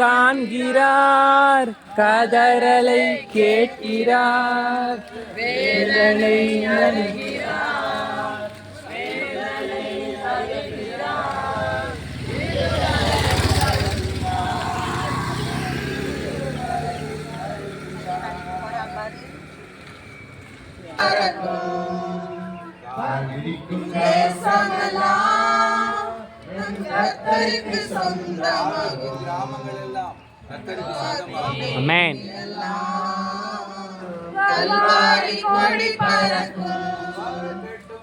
காண்கிறார் கதறலை கேட்கிறார் வேதனை அறிகிறார். கத்தருக்கு சொந்தமாகும் கிராமங்களெல்லாம் கத்தருக்கு சொந்தமாகும் அமேன் கல்வாரி கொடி பறக்கும்.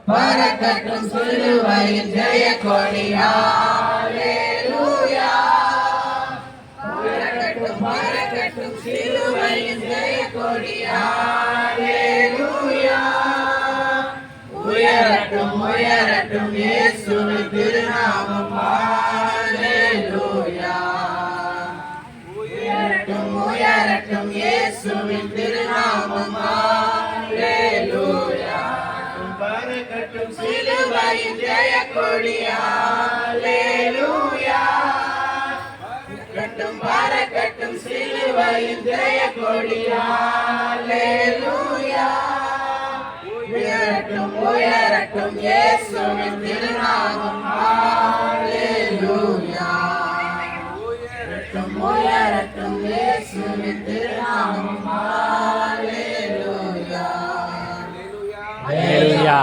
பறக்கட்டும் சிலுவையின் ஜெய கொடி ஹalleluya. பறக்கட்டும் பறக்கட்டும் சிலுவையின் ஜெய கொடி ஹalleluya. உயரட்டும் உயரட்டும் இயேசுவின் திருநாமம். உயரட்டும் இயேசுவின் திருநாமம் ஹalleluya பறக்கட்டும் சிலுவையின் ஜெய கொடி ஹalleluya கட்டும் பறக்கட்டும் சிலுவையின் ஜெய கொடி ஹalleluya உயரட்டும் உயரட்டும் இயேசுவின் திருநாமம் இயேசுவின் திருநாமம் ஹalleluya ஹalleluya